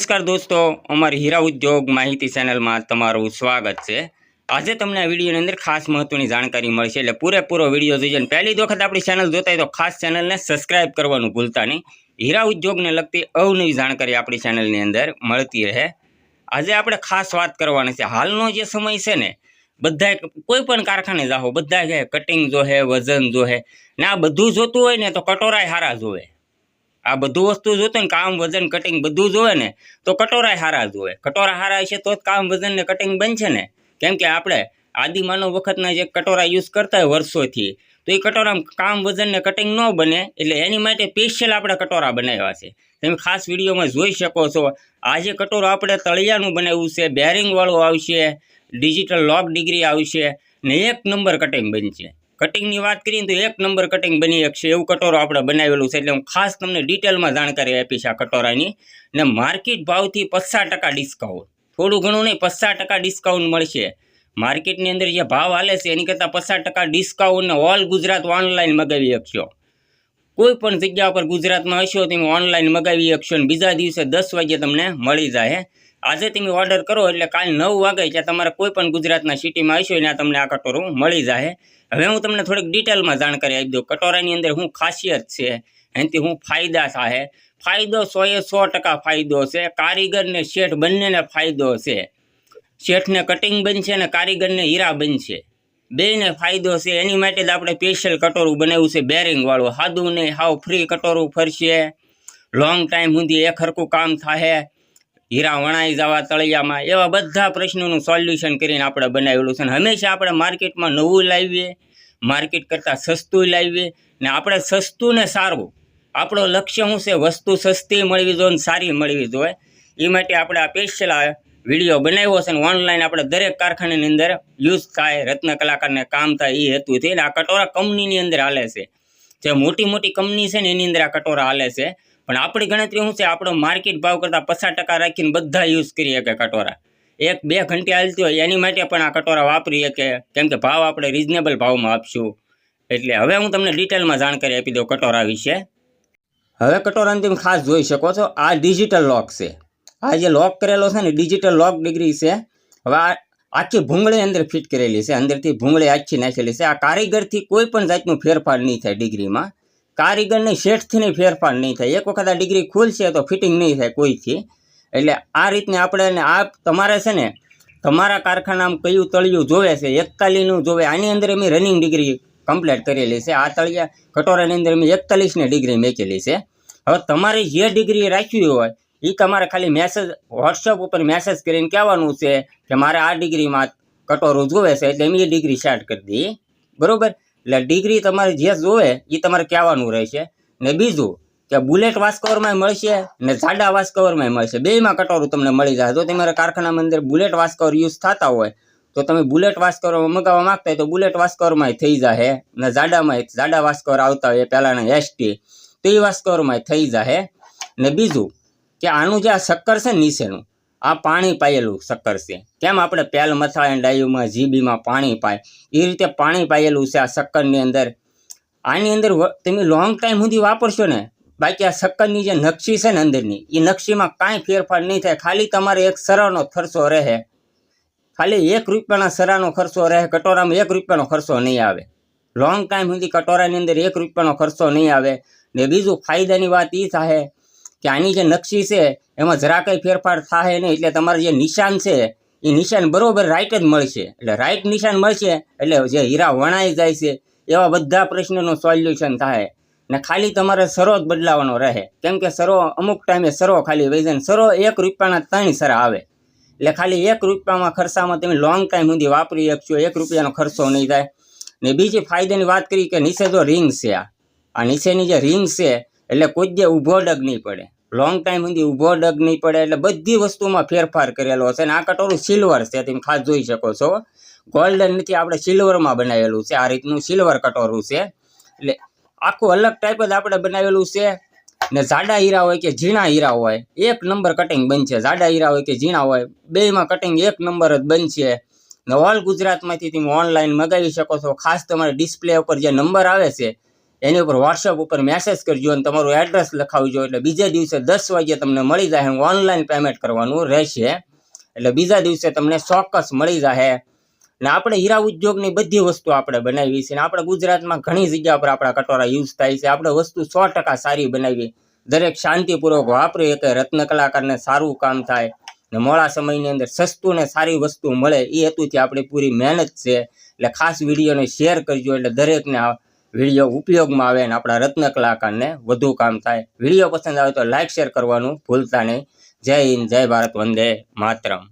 નમસ્કાર દોસ્તો, અમારી હીરા ઉદ્યોગ માહિતી ચેનલમાં તમારું સ્વાગત છે. આજે તમને આ વિડીયોની અંદર ખાસ મહત્વની જાણકારી મળશે એટલે પૂરેપૂરો વીડિયો અને પહેલી જ વખત આપણી ચેનલ જોતા હોય તો ખાસ ચેનલને સબસ્ક્રાઇબ કરવાનું ભૂલતા નહીં. હીરા ઉદ્યોગને લગતી અવનવી જાણકારી આપણી ચેનલની અંદર મળતી રહે. આજે આપણે ખાસ વાત કરવાની છે, હાલનો જે સમય છે ને બધા કોઈ પણ કારખાને જાઓ બધા કહે કટિંગ જોહે વજન જોહે ને આ બધું જોતું હોય ને તો કટોરાય હારા જોવે. આ બધું વસ્તુ જોતું ને કામ, વજન કટિંગ બધું જોવે ને, તો કટોરાય હારા જોવે કટોરા હારા છે તો જ કામ, વજન ને કટિંગ બનશે ને. કેમ કે આપણે આદિમાનવ વખતના જે કટોરા યુઝ કરતા હોય વર્ષોથી, તો એ કટોરામાં કામ, વજન ને કટિંગ ન બને, એટલે એની માટે સ્પેશિયલ આપણે કટોરા બનાવ્યા છે. તમે ખાસ વિડીયોમાં જોઈ શકો છો, આ જે કટોરો આપણે તળિયાનું બનાવ્યું છે બેરિંગવાળું આવશે ડિજિટલ લોક ડિગ્રી આવશે ને એક નંબર કટિંગ બનશે. કટિંગની વાત કરીએ તો એક નંબર કટિંગ બની શકશે એવું કટોરો આપણે બનાવેલું છે એટલે હું ખાસ તમને ડિટેલમાં જાણકારી આપીશ આ કટોરાની. ને માર્કેટ ભાવથી પચાસ ટકા ડિસ્કાઉન્ટ થોડું ઘણું નહીં, પચાસ ટકા ડિસ્કાઉન્ટ મળશે. માર્કેટની અંદર જે ભાવ હાલે છે, એની કરતાં પચાસ ટકા ડિસ્કાઉન્ટ ને ઓલ ગુજરાત ઓનલાઈન મગાવી શકશો. કોઈ પણ જગ્યા પર ગુજરાતમાં હશો તમે ઓનલાઈન મગાવી શકશો અને બીજા દિવસે દસ વાગે તમને મળી જાય. આજે તમે ઓર્ડર કરો એટલે કાલ નવ વાગે ત્યાં તમારે કોઈ પણ ગુજરાતના સિટીમાં હશો ત્યાં તમને આ કટોરું મળી જાય. હવે હું તમને થોડીક ડિટેલમાં જાણકારી આપી દઉં. કટોરાની અંદર શું ખાસિયત છે? એનાથી શું ફાયદા થાય? ફાયદો સો એ સો ટકા ફાયદો છે. કારીગર ને શેઠ બંનેને ફાયદો છે. શેઠને કટિંગ બનશે અને કારીગરને હીરા બનશે. બેને ફાયદો છે. એની માટે જ આપણે સ્પેશિયલ કટોરું બનાવ્યું છે બેરિંગવાળું સાદું નહીં હાવ ફ્રી કટોરું ફરશે. લોંગ ટાઈમ સુધી એક ખરખું કામ થાય હીરા વણાઈ જવા તળિયામાં એવા બધા પ્રશ્નોનું સોલ્યુશન કરીને આપણે બનાવેલું છે. અને હંમેશા આપણે માર્કેટમાં નવું લાવીએ માર્કેટ કરતાં સસ્તું લાવીએ ને આપણે સસ્તું ને સારું. આપણો લક્ષ્ય શું છે? વસ્તુ સસ્તી મળવી જોઈએ ને સારી મળવી જોઈએ. એ માટે આપણે આ સ્પેશિયલ વીડિયો બનાવ્યો છે ને ઓનલાઈન આપણે દરેક કારખાનાની અંદર યુઝ થાય, રત્ન કલાકારને કામ થાય એ હેતુથી. આ કટોરા કંપનીની અંદર હાલે છે. જે મોટી મોટી કંપની છે ને એની અંદર આ કટોરા હાલે છે. પણ આપણી ગણતરી શું છે? આપણો માર્કેટ ભાવ કરતાં પચાસ ટકા રાખીને બધા યુઝ કરી શકે કટોરા. એક બે ઘંટી હાલતી હોય એની માટે પણ આ કટોરા વાપરી શકે કેમ કે ભાવ આપણે રિઝનેબલ ભાવમાં આપશું. એટલે હવે હું તમને ડિટેલમાં જાણકારી આપી દઉં કટોરા વિશે. હવે કટોરાને તમે ખાસ જોઈ શકો છો, આ ડિજિટલ લોક છે. આ જે લોક કરેલો છે ને ડિજિટલ લોક ડિગ્રી છે. હવે આ આખી ભૂંગળી અંદર ફિટ કરેલી છે. અંદરથી ભૂંગળી આખી નાખેલી છે. આ કારીગરથી કોઈ પણ જાતનું ફેરફાર નહીં થાય ડિગ્રીમાં. કારીગરની શેઠથીની ફેરફાર નહીં થાય. એક વખત આ ડિગ્રી ખુલશે તો ફિટિંગ નહીં થાય કોઈથી. એટલે આ રીતને આપણે આ તમારે છે ને, તમારા કારખાનામાં કયું તળિયું જોવે છે એકતાલીસનું જોવે, આની અંદર અમે રનિંગ ડિગ્રી કમ્પ્લીટ કરેલી છે. આ તળિયા કટોરાની અંદર અમે એકતાલીસની ડિગ્રી મેકેલી છે. હવે તમારે જે ડિગ્રી રાખવી હોય એ તમારે ખાલી મેસેજ વોટ્સઅપ ઉપર મેસેજ કરીને કહેવાનું છે કે મારે આ ડિગ્રીમાં કટોરું જોવે છે, એટલે એમ એ ડિગ્રી સ્ટાર્ટ કરી દઈએ. બરોબર? એટલે ડિગ્રી તમારે જે જોવે એ તમારે કહેવાનું રહેશે. ને બીજું, કે બુલેટ વાસ્કવરમાં મળશે ને જાડા વાસ્કવરમાં મળશે. બેયમાં કટોરું તમને મળી જાય. જો તમારા કારખાનામાં અંદર બુલેટ વાસ્કવર યુઝ થતા હોય, તો તમે બુલેટ વાસ કવર મગાવવા માંગતા હોય, તો બુલેટ વાસ થઈ જાય ને જાડામાં જાડા વાસ્કવર આવતા હોય પહેલાંના એસટી તો એ વાસ થઈ જાય ને બીજું, કે આનું જે આ શક્કર છે નીચેનું આ પાણી પાયેલું શક્કર છે. કેમ આપણે પેલ મથાળા ડાયુમાં જીબીમાં પાણી પાય? એ રીતે પાણી પાયેલું છે આ શક્કરની અંદર. આની અંદર તમે લોંગ ટાઈમ સુધી વાપરશો ને, બાકી આ શક્કરની જે નકશી છે ને અંદરની એ નકશીમાં કાંઈ ફેરફાર નહીં થાય. ખાલી તમારે એક સરાનો ખર્ચો રહે. ખાલી એક રૂપિયાના સરાનો ખર્ચો રહે, કટોરામાં એક રૂપિયાનો ખર્ચો નહીં આવે. લોંગ ટાઈમ સુધી કટોરાની અંદર એક રૂપિયાનો ખર્ચો નહીં આવે. ને બીજું ફાયદાની વાત એ થાય કે આની જે નકશી છે, એમાં જરા કંઈ ફેરફાર થાય નહીં. એટલે તમારે જે નિશાન છે, એ નિશાન બરોબર રાઈટ જ મળશે. એટલે રાઈટ નિશાન મળશે, એટલે જે હીરા વણાઈ જાય છે, એવા બધા પ્રશ્નોનું સોલ્યુશન થાય ને ખાલી તમારે સરો જ બદલાવાનો રહે. કેમ કે સરો, અમુક ટાઈમે સરો ખાલી વેજન સરો એક રૂપિયાના ત્રણ સરા આવે. એટલે ખાલી એક રૂપિયામાં ખર્ચામાં તમે લોંગ ટાઈમ સુધી વાપરી શકશો, એક રૂપિયાનો ખર્ચો નહીં થાય. ને બીજી ફાયદાની વાત કરી કે નીચે જો રિંગ છે આ. નીચેની જે રિંગ છે એટલે કોઈ જે ઊભો ડગ નહીં પડે. લોંગ ટાઈમ સુધી ઊભો ડગ નહીં પડે એટલે બધી વસ્તુમાં ફેરફાર કરેલો છે અને આ કટોરું સિલ્વર છે, તમે ખાસ જોઈ શકો છો. ગોલ્ડન નથી આપણે સિલ્વરમાં બનાવેલું છે, આ રીતનું સિલ્વર કટોરું છે. એટલે આખું અલગ ટાઈપ જ આપણે બનાવેલું છે. ને જાડા હીરા હોય કે ઝીણા હીરા હોય, એક નંબર કટિંગ બનશે. જાડા હીરા હોય કે ઝીણા હોય, બેમાં કટિંગ એક નંબર જ બનશે. ને ઓલ ગુજરાતમાંથી તમે ઓનલાઈન મગાવી શકો છો. ખાસ તમારે ડિસ્પ્લે ઉપર જે નંબર આવે છે એની ઉપર વોટ્સઅપ ઉપર મેસેજ કરજો અને તમારું એડ્રેસ લખાવજો. એટલે બીજે દિવસે દસ વાગ્યે તમને મળી જાય ઓનલાઈન પેમેન્ટ કરવાનું રહેશે. એટલે બીજા દિવસે તમને ચોક્કસ મળી જાય ને આપણે હીરા ઉદ્યોગની બધી વસ્તુ આપણે બનાવી છે ને આપણે ગુજરાતમાં ઘણી જગ્યા પર આપણા કટોરા યુઝ થાય છે. આપણે વસ્તુ સો ટકા સારી બનાવી. દરેક શાંતિપૂર્વક વાપરીએ કે રત્ન કલાકારને સારું કામ થાય ને મોડા સમયની અંદર સસ્તું ને સારી વસ્તુ મળે. એ હેતુથી આપણી પૂરી મહેનત છે. એટલે ખાસ વિડીયોને શેર કરજો. એટલે દરેકને વીડિયો ઉપયોગમાં આવે ને આપણા રત્ન કલાકારને વધુ કામ થાય. વીડિયો પસંદ આવે તો લાઇક શેર કરવાનું ભૂલતા નહીં. જય હિન્દ, જય ભારત, વંદે માતરમ.